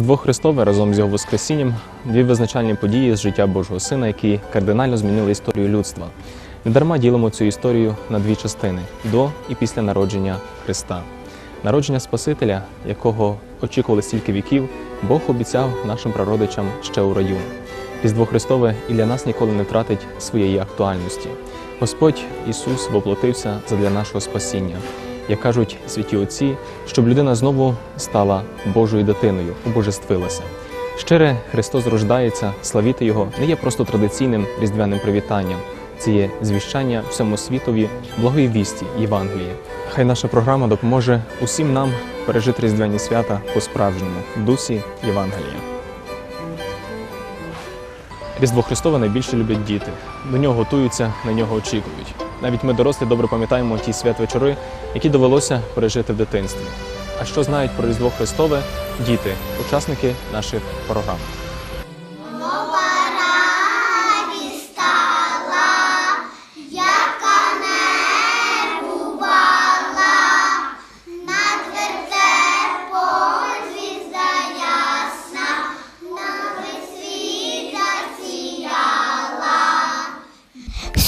Різдво Христове разом з його Воскресінням дві визначальні події з життя Божого Сина, які кардинально змінили історію людства. Недарма ділимо цю історію на дві частини до і після народження Христа. Народження Спасителя, якого очікували стільки віків, Бог обіцяв нашим прародичам ще у раю. Різдво Христове і для нас ніколи не втратить своєї актуальності. Господь Ісус воплотився задля нашого спасіння. Як кажуть святі отці, щоб людина знову стала Божою дитиною, обожествилася. Щире Христос рождається, славіти Його не є просто традиційним різдвяним привітанням. Це є звіщання всьому світові благої вісті Євангелії. Хай наша програма допоможе усім нам пережити різдвяні свята по-справжньому в дусі Євангелія. Різдво Христове найбільше люблять діти. До нього готуються, на нього очікують. Навіть ми дорослі добре пам'ятаємо ті святвечори, які довелося пережити в дитинстві. А що знають про Різдво Христове діти, учасники наших програм?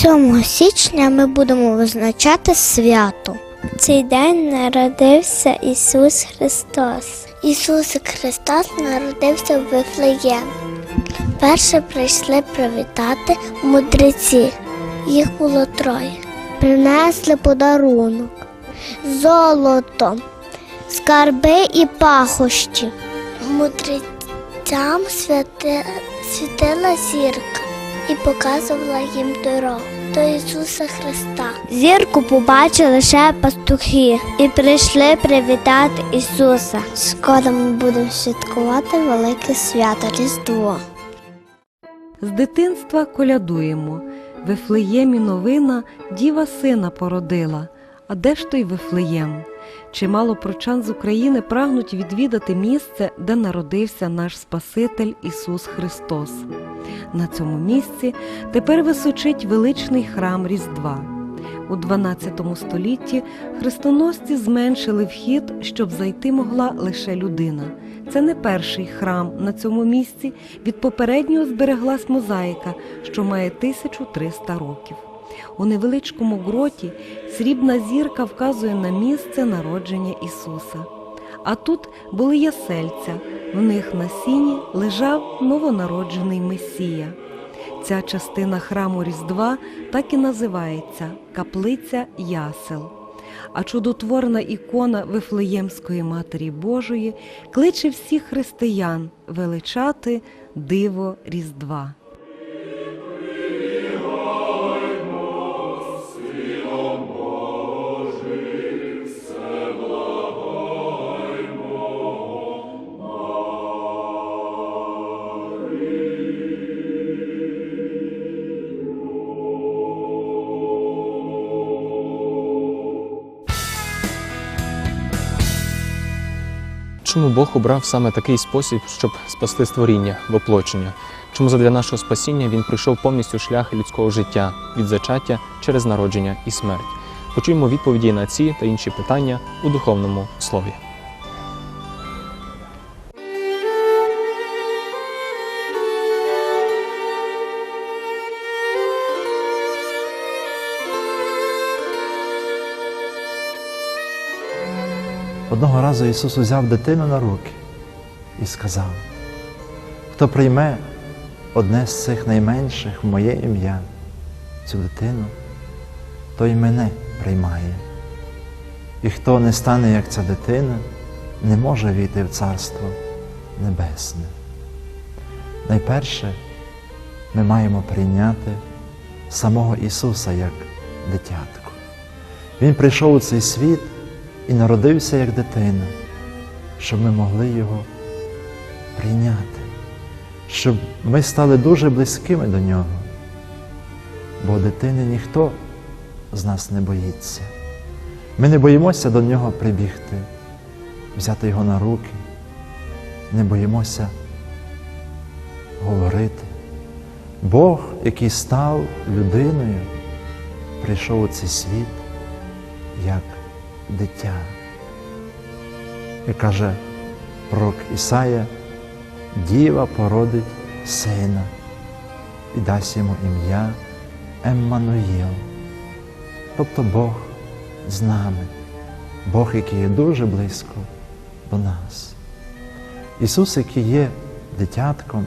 Сьомого січня ми будемо визначати свято. Цей день народився Ісус Христос. Ісус Христос народився в Вифлеєм. Перше прийшли привітати мудреці. Їх було троє. Принесли подарунок, золото, скарби і пахощі. Мудрецям світила зірка і показувала їм дорогу до Ісуса Христа. Зірку побачили лише пастухи і прийшли привітати Ісуса. Скоро ми будемо святкувати велике свято Різдво. З дитинства колядуємо. Вифлеємі новина діва сина породила. А де ж той Вифлеєм? Чимало прочан з України прагнуть відвідати місце, де народився наш Спаситель Ісус Христос. На цьому місці тепер височить величний храм Різдва. У 12 столітті хрестоносці зменшили вхід, щоб зайти могла лише людина. Це не перший храм на цьому місці. Від попереднього збереглась мозаїка, що має 1300 років. У невеличкому гроті срібна зірка вказує на місце народження Ісуса. А тут були ясельця, в них на сіні лежав новонароджений Месія. Ця частина храму Різдва так і називається Каплиця Ясел. А чудотворна ікона Вифлеємської Матері Божої кличе всіх християн величати диво Різдва. Чому Бог обрав саме такий спосіб, щоб спасти створіння, воплочення? Чому задля нашого спасіння він пройшов повністю шлях людського життя від зачаття через народження і смерть? Почуємо відповіді на ці та інші питання у духовному слові. Одного разу Ісус узяв дитину на руки і сказав: хто прийме одне з цих найменших в моє ім'я, цю дитину, той мене приймає. І хто не стане, як ця дитина, не може війти в Царство Небесне. Найперше ми маємо прийняти самого Ісуса як дитятко. Він прийшов у цей світ і народився як дитина, щоб ми могли його прийняти, щоб ми стали дуже близькими до нього, бо дитини ніхто з нас не боїться. Ми не боїмося до нього прибігти, взяти його на руки, не боїмося говорити. Бог, який став людиною, прийшов у цей світ як дитя. І каже пророк Ісая, діва породить сина і дасть йому ім'я Еммануїл, тобто Бог з нами, Бог, який є дуже близько до нас. Ісус, який є дитятком,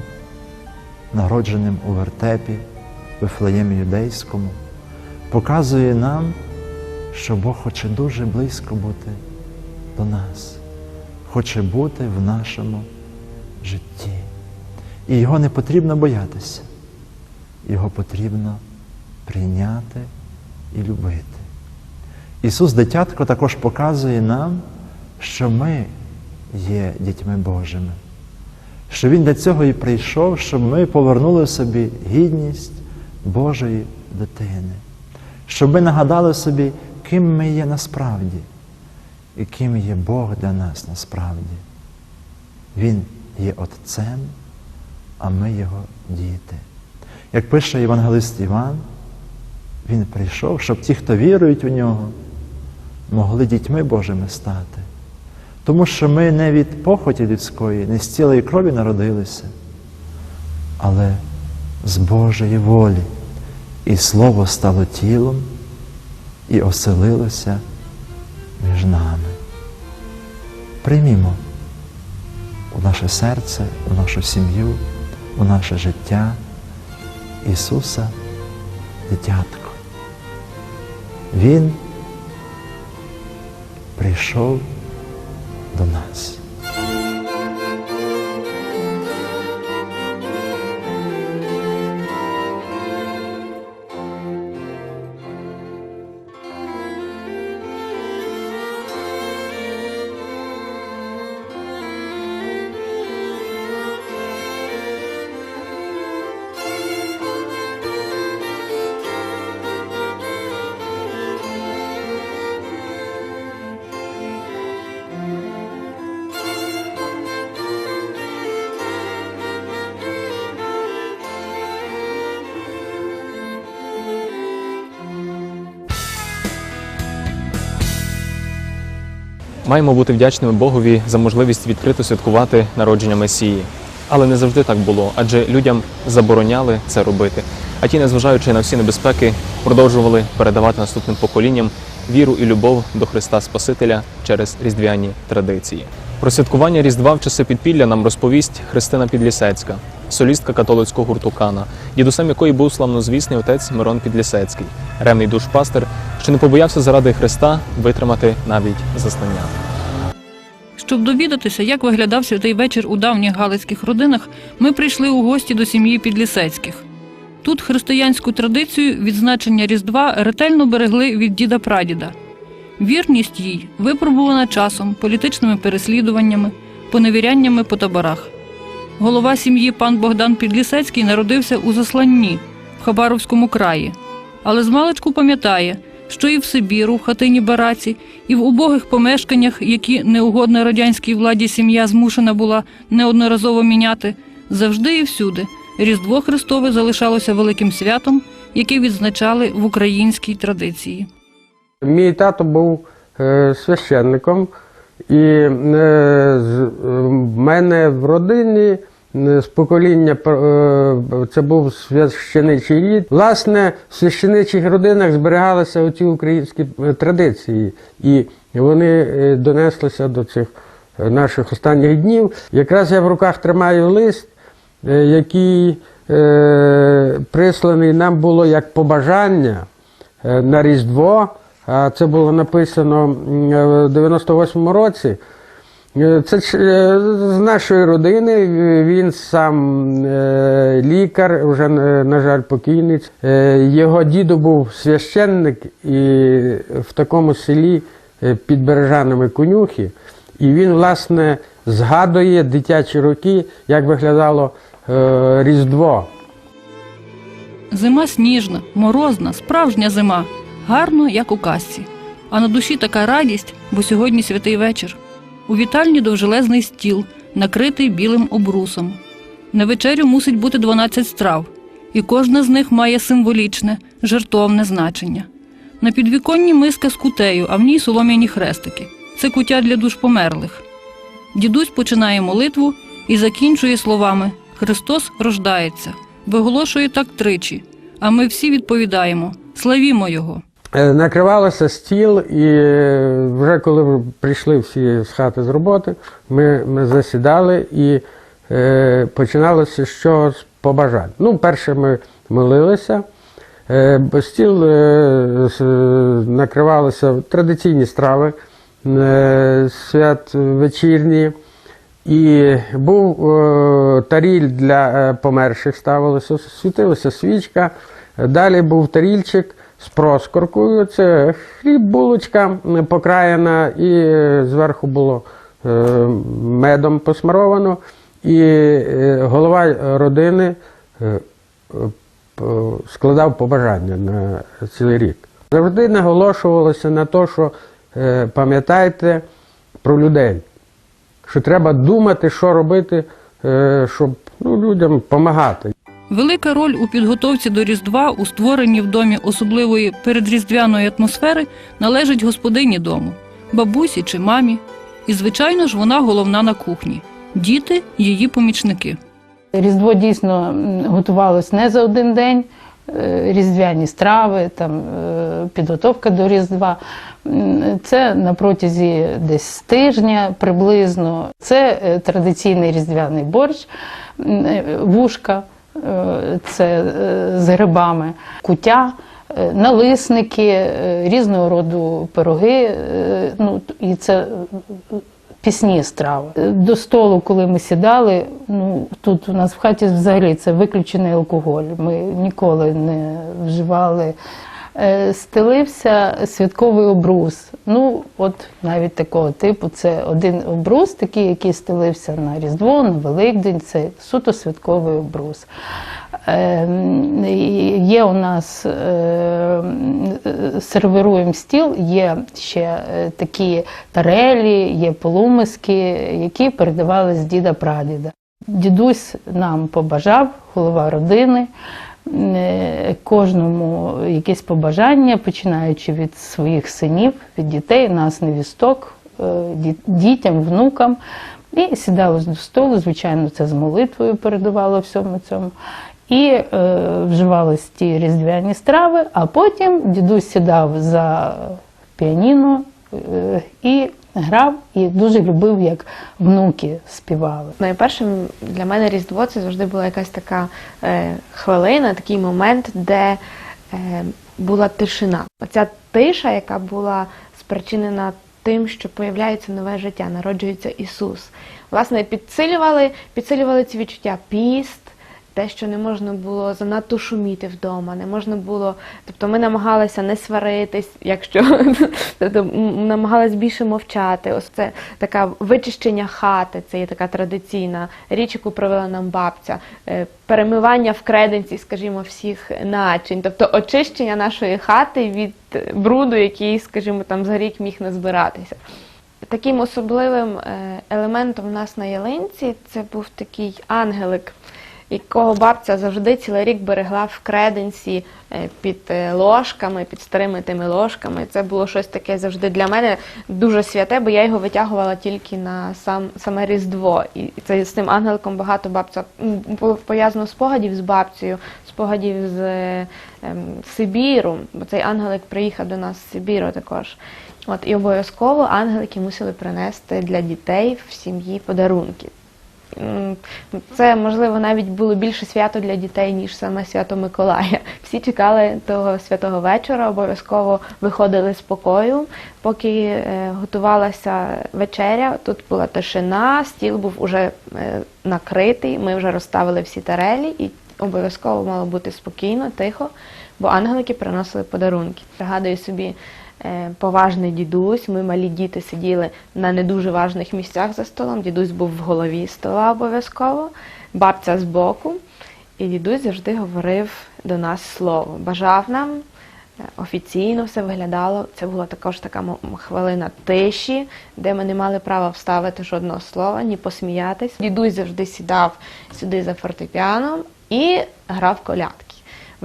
народженим у вертепі, Вифлеємі Юдейському, показує нам, що Бог хоче дуже близько бути до нас, хоче бути в нашому житті. І його не потрібно боятися, його потрібно прийняти і любити. Ісус Дитятко також показує нам, що ми є дітьми Божими, що Він для цього і прийшов, щоб ми повернули собі гідність Божої дитини, щоб ми нагадали собі, ким ми є насправді і ким є Бог для нас насправді. Він є Отцем, а ми Його діти. Як пише Євангелист Іван, Він прийшов, щоб ті, хто вірують у нього, могли дітьми Божими стати. Тому що ми не від похоті людської, не з цілої крові народилися, але з Божої волі. І Слово стало тілом і оселилося між нами. Приймімо у наше серце, у нашу сім'ю, у наше життя Ісуса дитятко. Він прийшов до нас. Маємо бути вдячними Богові за можливість відкрито святкувати народження Месії. Але не завжди так було, адже людям забороняли це робити. А ті, незважаючи на всі небезпеки, продовжували передавати наступним поколінням віру і любов до Христа Спасителя через різдвяні традиції. Про святкування Різдва в часи підпілля нам розповість Христина Підлісецька, солістка католицького гурту Кана, дідусем якої був славнозвісний отець Мирон Підлісецький, ревний душпастер, що не побоявся заради Христа витримати навіть заслання. Щоб довідатися, як виглядав святий вечір у давніх галицьких родинах, ми прийшли у гості до сім'ї Підлісецьких. Тут християнську традицію відзначення Різдва ретельно берегли від діда прадіда. Вірність їй випробувана часом, політичними переслідуваннями, поневіряннями по таборах. Голова сім'ї пан Богдан Підлісецький народився у Засланні в Хабаровському краї, але змалечку пам'ятає, що і в Сибіру, в хатині Бараці, і в убогих помешканнях, які неугодна радянській владі сім'я змушена була неодноразово міняти, завжди і всюди Різдво Христове залишалося великим святом, яке відзначали в українській традиції. Мій тато був е, священником, і е, е, в мене в родині з покоління е, це був священичий рід. Власне, в священичих родинах зберігалися оці українські е, традиції, і вони е, донеслися до цих е, наших останніх днів. Якраз я в руках тримаю лист, е, який е, присланий нам було як побажання е, на Різдво. А це було написано е, в 98-му році. Е, Це е, з нашої родини. Він сам е, лікар, вже, е, на жаль, покійний. Е, Його дідо був священник і в такому селі е, під Бережанами конюхи. І він, власне, згадує дитячі роки, як виглядало е, Різдво. Зима сніжна, морозна, справжня зима, гарно, як у казці. А на душі така радість, бо сьогодні святий вечір. У вітальні довжелезний стіл, накритий білим обрусом. На вечерю мусить бути 12 страв, і кожна з них має символічне, жертовне значення. На підвіконні миска з кутею, а в ній солом'яні хрестики. Це куття для душ померлих. Дідусь починає молитву, і закінчує словами Христос рождається. Виголошує так тричі. А ми всі відповідаємо Славімо Його. Е, Накривалося стіл, і е, вже коли прийшли всі з хати з роботи, ми, ми засідали і е, починалося що з побажань. Ну, перше ми молилися. Е, стіл е, накривалися традиційні страви, е, свят вечірні. І був е, таріль для е, померших ставилося, світилася свічка. Далі був тарільчик з проскоркою. Це хліб, булочка покраєна, і е, зверху було е, медом посмаровано. І е, голова родини складав побажання на цілий рік. Завжди наголошувалося на те, що пам'ятайте про людей що треба думати, що робити, щоб ну, людям допомагати. Велика роль у підготовці до Різдва у створенні в домі особливої передріздвяної атмосфери належить господині дому, бабусі чи мамі. І, звичайно ж, вона головна на кухні. Діти її помічники. Різдво дійсно готувалось не за один день. Е, Різдвяні страви, там, е, підготовка до Різдва. Це на протязі десь тижня приблизно. Це е, традиційний різдвяний борщ, вушка, це е, з грибами, кутя, е, налисники, е, різного роду пироги. е, Ну, і це е, пісні страви. До столу, коли ми сідали, ну тут у нас в хаті взагалі це виключений алкоголь. Ми ніколи не вживали. Е, Стелився святковий обрус. Ну, от навіть такого типу, це один обрус, такий, який стелився на Різдво, на Великдень, це суто святковий обрус. Е, Є у нас е, сервіруємо стіл, є ще е, такі тарелі, є полумиски, які передавали з діда прадіда. Дідусь нам побажав, голова родини, кожному якесь побажання, починаючи від своїх синів, від дітей, нас невісток, е, дітям, внукам. І сідалось до столу, звичайно, це з молитвою передавало всьому цьому. І е, вживались ті різдвяні страви, а потім дідусь сідав за піаніно е, і грав, і дуже любив, як внуки співали. Найпершим для мене Різдво це завжди була якась така е, хвилина, такий момент, де е, була тишина. Оця тиша, яка була спричинена тим, що появляється нове життя, народжується Ісус. Власне, підсилювали, підсилювали ці відчуття піст. Те, що не можна було занадто шуміти вдома, не можна було. Тобто ми намагалися не сваритись, якщо тобто, намагалися більше мовчати. Ось це така вичищення хати, це є така традиційна річ, яку провела нам бабця. Е, Перемивання в креденці, скажімо, всіх начинь, тобто очищення нашої хати від бруду, який, скажімо, там за рік міг назбиратися. Таким особливим е, елементом в нас на ялинці це був такий ангелик, якого бабця завжди цілий рік берегла в креденці е, під е, ложками, під старими тими ложками. Це було щось таке завжди для мене дуже святе, бо я його витягувала тільки на сам саме Різдво. І це з тим ангеликом багато бабця було пов'язано спогадів з бабцею, спогадів з е, ем, Сибіру, бо цей ангелик приїхав до нас з Сибіру також. От і обов'язково ангелики мусили принести для дітей в сім'ї подарунки. Це можливо навіть було більше свято для дітей, ніж саме свято Миколая. Всі чекали того святого вечора, обов'язково виходили з покою, поки е, готувалася вечеря. Тут була тишина, стіл був уже е, накритий. Ми вже розставили всі тарелі, і обов'язково мало бути спокійно, тихо, бо ангелики приносили подарунки. Пригадую собі. Е, Поважний дідусь, ми малі діти сиділи на не дуже важних місцях за столом. Дідусь був в голові стола обов'язково, бабця збоку. І дідусь завжди говорив до нас слово. Бажав нам е, офіційно все виглядало. Це була також така хвилина тиші, де ми не мали права вставити жодного слова, ні посміятись. Дідусь завжди сідав сюди за фортепіаном і грав колядки.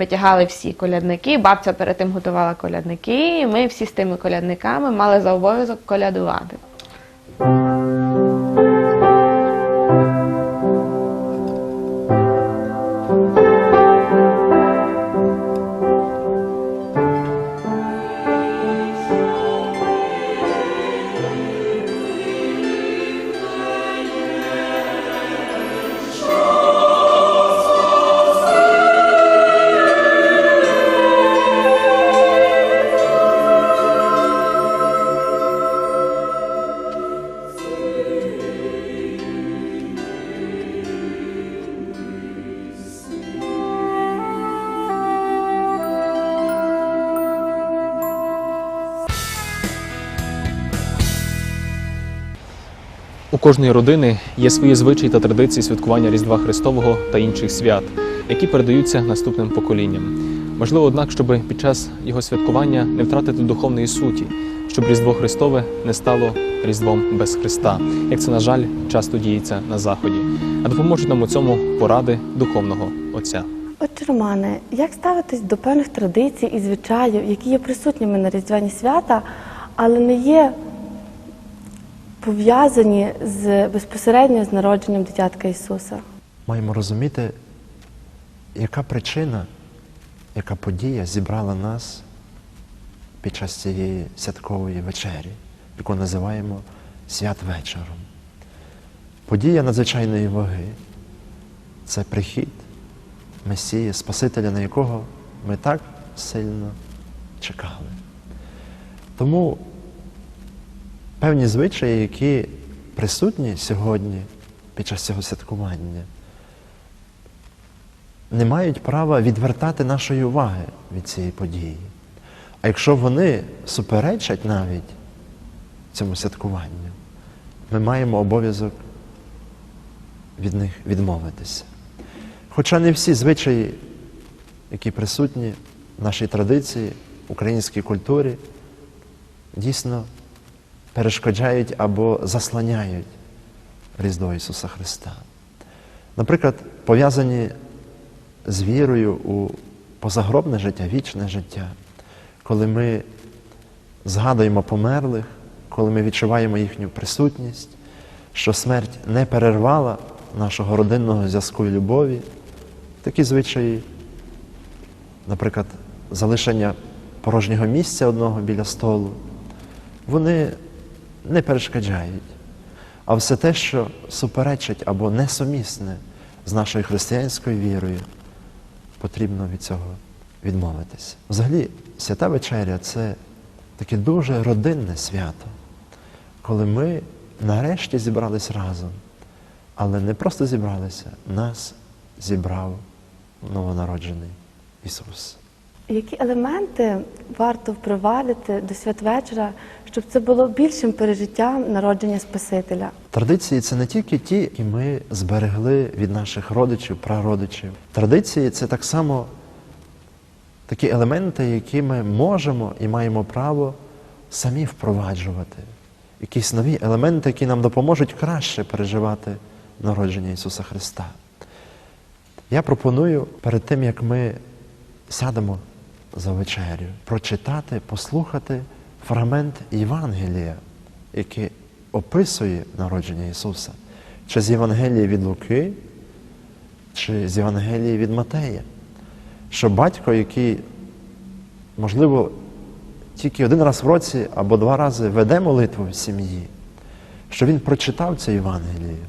Витягали всі колядники, бабця перед тим готувала колядники, і ми всі з тими колядниками мали за обов'язок колядувати. Кожної родини є свої звичаї та традиції святкування Різдва Христового та інших свят, які передаються наступним поколінням. Важливо, однак, щоб під час його святкування не втратити духовної суті, щоб Різдво Христове не стало Різдвом без Христа, як це, на жаль, часто діється на Заході. А допоможуть нам у цьому поради духовного отця. Отже, Романе, як ставитись до певних традицій і звичаїв, які є присутніми на Різдвяні свята, але не є пов'язані з безпосередньо з народженням дитятка Ісуса? Маємо розуміти, яка причина, яка подія зібрала нас під час цієї святкової вечері, яку називаємо святвечором. Подія надзвичайної ваги це прихід Месії, Спасителя, на якого ми так сильно чекали. Тому певні звичаї, які присутні сьогодні під час цього святкування, не мають права відвертати нашої уваги від цієї події. А якщо вони суперечать навіть цьому святкуванню, ми маємо обов'язок від них відмовитися. Хоча не всі звичаї, які присутні в нашій традиції, українській культурі, дійсно перешкоджають або заслоняють Різдво Ісуса Христа. Наприклад, пов'язані з вірою у позагробне життя, вічне життя, коли ми згадуємо померлих, коли ми відчуваємо їхню присутність, що смерть не перервала нашого родинного зв'язку і любові, такі звичаї, наприклад, залишення порожнього місця одного біля столу, вони не перешкоджають. А все те, що суперечить або несумісне з нашою християнською вірою, потрібно від цього відмовитися. Взагалі, свята вечеря це таке дуже родинне свято, коли ми нарешті зібрались разом, але не просто зібралися, нас зібрав новонароджений Ісус. Які елементи варто впровадити до святвечора, щоб це було більшим пережиттям народження Спасителя? Традиції це не тільки ті, які ми зберегли від наших родичів, прародичів. Традиції це так само такі елементи, які ми можемо і маємо право самі впроваджувати. Якісь нові елементи, які нам допоможуть краще переживати народження Ісуса Христа. Я пропоную перед тим, як ми сядемо за вечерю, прочитати, послухати фрагмент Євангелія, який описує народження Ісуса, чи з Євангелії від Луки, чи з Євангелії від Матея. Що батько, який, можливо, тільки один раз в році або два рази веде молитву в сім'ї, що він прочитав це Євангеліє,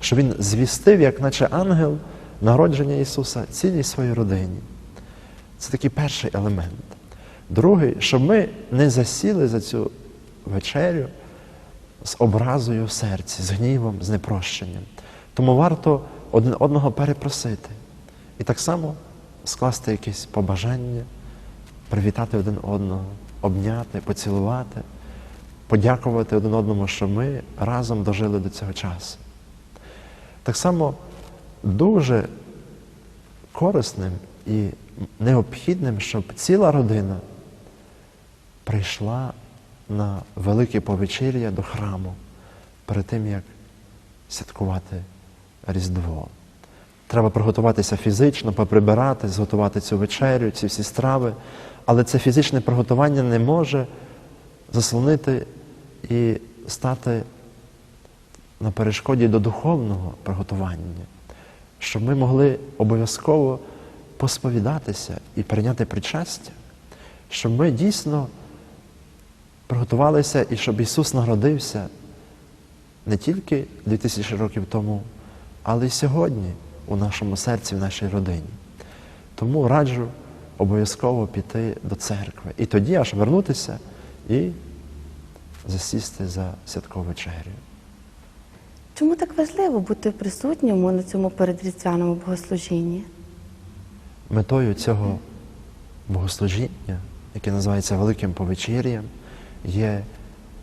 що він звістив, як наче ангел, народження Ісуса цілій своїй родині. Це такий перший елемент. Другий, щоб ми не засіли за цю вечерю з образою в серці, з гнівом, з непрощенням. Тому варто один одного перепросити. І так само скласти якесь побажання, привітати один одного, обняти, поцілувати, подякувати один одному, що ми разом дожили до цього часу. Так само дуже корисним і необхідним, щоб ціла родина прийшла на велике повечір'я до храму перед тим, як святкувати Різдво. Треба приготуватися фізично, поприбирати, зготувати цю вечерю, ці всі страви, але це фізичне приготування не може заслонити і стати на перешкоді до духовного приготування, щоб ми могли обов'язково посповідатися і прийняти причастя, щоб ми дійсно приготувалися і щоб Ісус народився не тільки 2000 років тому, але й сьогодні у нашому серці, в нашій родині. Тому раджу обов'язково піти до церкви і тоді аж вернутися і засісти за святкову вечерю. Чому так важливо бути присутньому на цьому передріздвяному богослужінні? Метою цього богослужіння, яке називається Великим Повечір'ям, є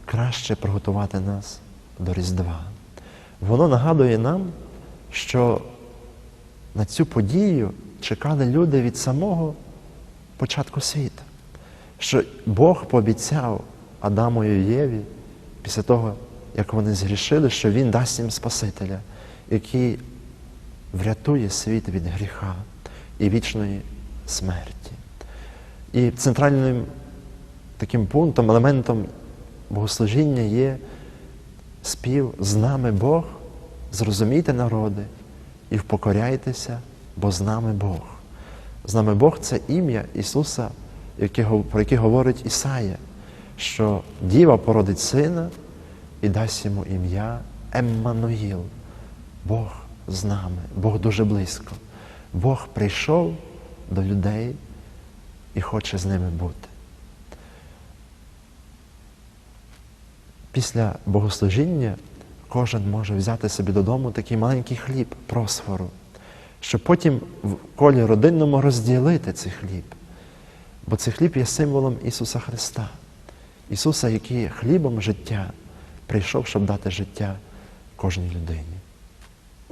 краще приготувати нас до Різдва. воно нагадує нам, що на цю подію чекали люди від самого початку світу. Що Бог пообіцяв Адаму і Єві після того, як вони згрішили, що Він дасть їм Спасителя, який врятує світ від гріха і вічної смерті. І центральним таким пунктом, елементом богослужіння є спів з нами Бог, зрозумійте народи і впокоряйтеся, бо з нами Бог. З нами Бог це ім'я Ісуса, про яке говорить Ісая, що Діва породить сина і дасть йому ім'я Еммануїл. Бог з нами, Бог дуже близько. Бог прийшов до людей і хоче з ними бути. Після богослужіння кожен може взяти собі додому такий маленький хліб, просфору, щоб потім в колі родинному розділити цей хліб. Бо цей хліб є символом Ісуса Христа, Ісуса, який хлібом життя, прийшов, щоб дати життя кожній людині.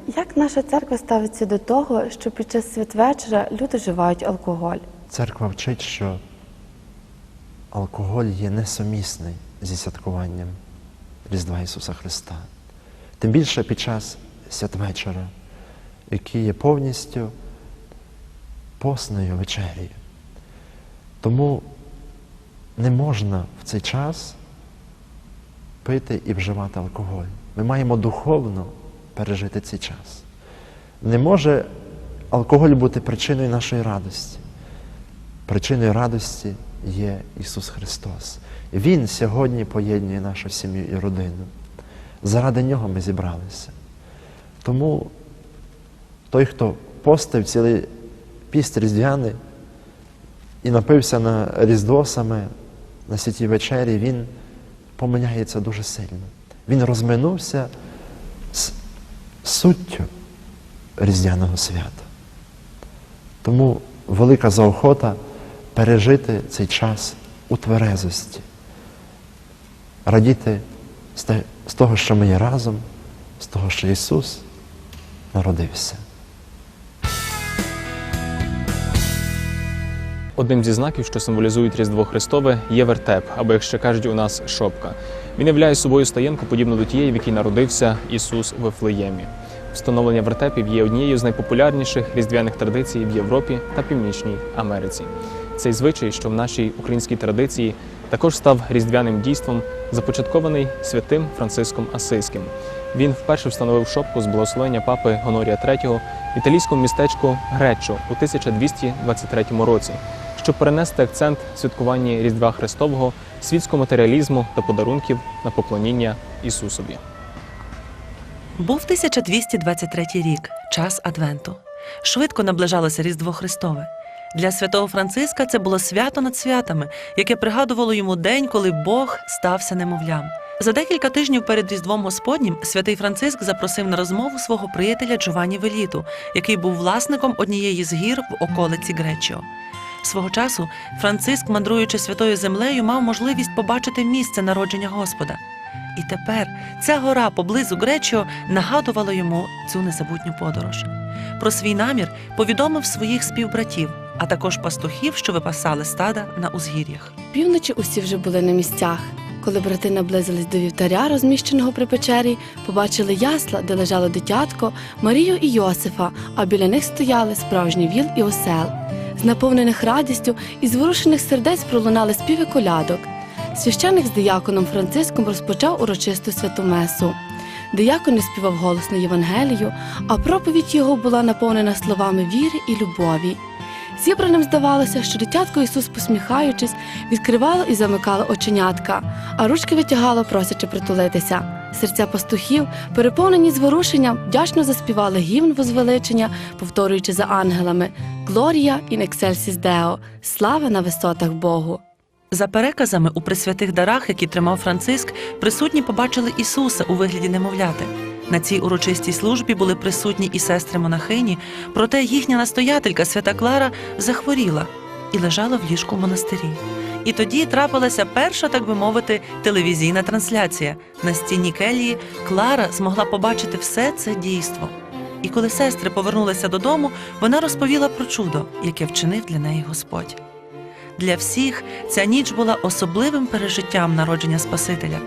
Як наша церква ставиться до того, що під час святвечора люди вживають алкоголь? Церква вчить, що алкоголь є несумісний зі святкуванням Різдва Ісуса Христа. Тим більше під час святвечора, який є повністю посною вечерею. Тому не можна в цей час пити і вживати алкоголь. Ми маємо духовно пережити цей час. Не може алкоголь бути причиною нашої радості. Причиною радості є Ісус Христос. Він сьогодні поєднує нашу сім'ю і родину. Заради Нього ми зібралися. Тому той, хто постив цілий піст різдвяний і напився на Різдво саме на святій вечері, він помиляється дуже сильно. Він розминувся з суттю Різдвяного свята. Тому велика заохота пережити цей час у тверезості, радіти з того, що ми є разом, з того, що Ісус народився. Одним зі знаків, що символізують Різдво Христове, є вертеп, або як ще кажуть у нас шопка. Він являє собою стоянку, подібну до тієї, в якій народився Ісус в Вифлеємі. Встановлення вертепів є однією з найпопулярніших різдвяних традицій в Європі та Північній Америці. Цей звичай, що в нашій українській традиції також став різдвяним дійством, започаткований святим Франциском Асиським. Він вперше встановив шопку з благословення папи Гонорія III в італійському містечку Греччо у 1223 році, щоб перенести акцент святкування Різдва Христового, світського матеріалізму та подарунків на поклоніння Ісусові. Був 1223 рік, час Адвенту. Швидко наближалося Різдво Христове. Для святого Франциска це було свято над святами, яке пригадувало йому день, коли Бог стався немовлям. За декілька тижнів перед Різдвом Господнім святий Франциск запросив на розмову свого приятеля Джованні Веліту, який був власником однієї з гір в околиці Гречіо. Свого часу Франциск, мандруючи святою землею, мав можливість побачити місце народження Господа. І тепер ця гора поблизу Гречіо нагадувала йому цю незабутню подорож. Про свій намір повідомив своїх співбратів, а також пастухів, що випасали стада на узгір'ях. Півночі усі вже були на місцях. Коли брати наблизились до вівтаря, розміщеного при печері, побачили ясла, де лежало дитятко, Марію і Йосифа, а біля них стояли справжній віл і осел. Наповнених радістю і зворушених сердець пролунали співи колядок. Священик з дияконом Франциском розпочав урочисту святу месу. Диякон не співав голосно Євангелію, а проповідь його була наповнена словами віри і любові. Зібраним здавалося, що дитятко Ісус, посміхаючись, відкривало і замикало оченятка, а ручки витягало, просячи притулитися. Серця пастухів, переповнені зворушенням, вдячно заспівали гімн возвеличення, повторюючи за ангелами Глорія in excelsis Deo! Слава на висотах Богу! За переказами у присвятих дарах, які тримав Франциск, присутні побачили Ісуса у вигляді немовляти. На цій урочистій службі були присутні і сестри монахині, проте їхня настоятелька свята Клара захворіла і лежала в ліжку в монастирі. І тоді трапилася перша, так би мовити, телевізійна трансляція. На стіні келії Клара змогла побачити все це дійство. І коли сестри повернулися додому, вона розповіла про чудо, яке вчинив для неї Господь. Для всіх ця ніч була особливим пережиттям народження Спасителя.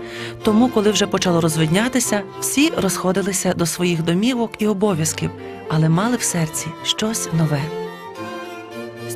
Тому, коли вже почало розвиднятися, всі розходилися до своїх домівок і обов'язків, але мали в серці щось нове.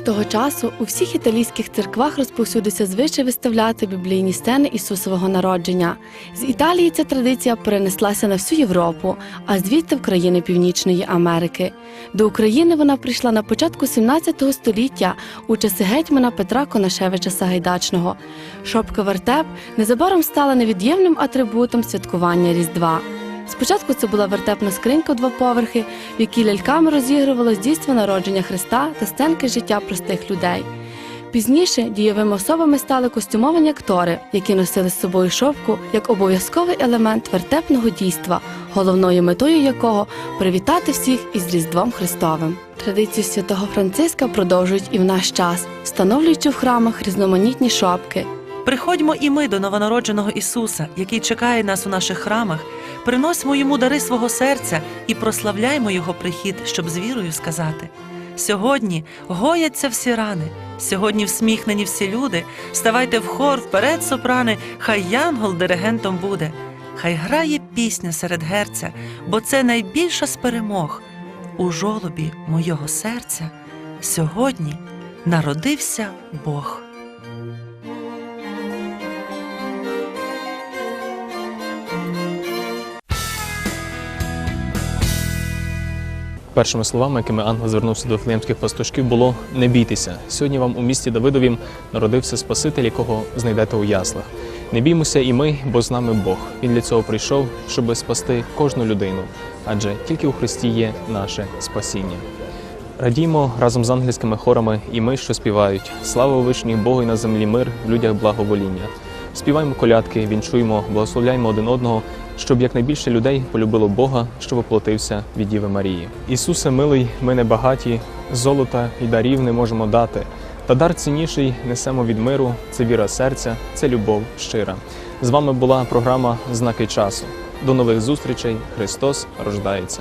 Того часу у всіх італійських церквах розповсюдився звичай виставляти біблійні сцени Ісусового народження. З Італії ця традиція перенеслася на всю Європу, а звідти в країни Північної Америки. До України вона прийшла на початку 17 століття у часи гетьмана Петра Конашевича Сагайдачного. Шопка вертеп незабаром стала невід'ємним атрибутом святкування Різдва. Спочатку це була вертепна скринька два поверхи, в якій ляльками розігрувалось дійство народження Христа та сценки життя простих людей. Пізніше дієвими особами стали костюмовані актори, які носили з собою шовку як обов'язковий елемент вертепного дійства, головною метою якого привітати всіх із Різдвом Христовим. Традицію святого Франциска продовжують і в наш час, встановлюючи в храмах різноманітні шопки, Приходьмо і ми до новонародженого Ісуса, який чекає нас у наших храмах, приносимо йому дари свого серця і прославляймо Його прихід, щоб з вірою сказати. Сьогодні гояться всі рани, сьогодні всміхнені всі люди. Ставайте в хор вперед, сопрани, хай янгол диригентом буде. Хай грає пісня серед герця, бо це найбільша з перемог. У жолобі мого серця сьогодні народився Бог. Першими словами, якими ангел звернувся до флеємських пастушків, було не бійтеся. Сьогодні вам у місті Давидовім народився Спаситель, якого знайдете у яслах. Не біймося і ми, бо з нами Бог. Він для цього прийшов, щоб спасти кожну людину, адже тільки у Христі є наше спасіння. Радімо разом з ангельськими хорами і ми, що співають. Слава вишніх Богу і на землі мир, в людях благовоління. Співаємо колядки, вінчуємо, благословляємо один одного, щоб якнайбільше людей полюбило Бога, що воплотився від Діви Марії. Ісусе, милий, ми не багаті, золота і дарів не можемо дати. Та дар цінніший несемо від миру, це віра серця, це любов щира. З вами була програма Знаки часу. До нових зустрічей. Христос рождається.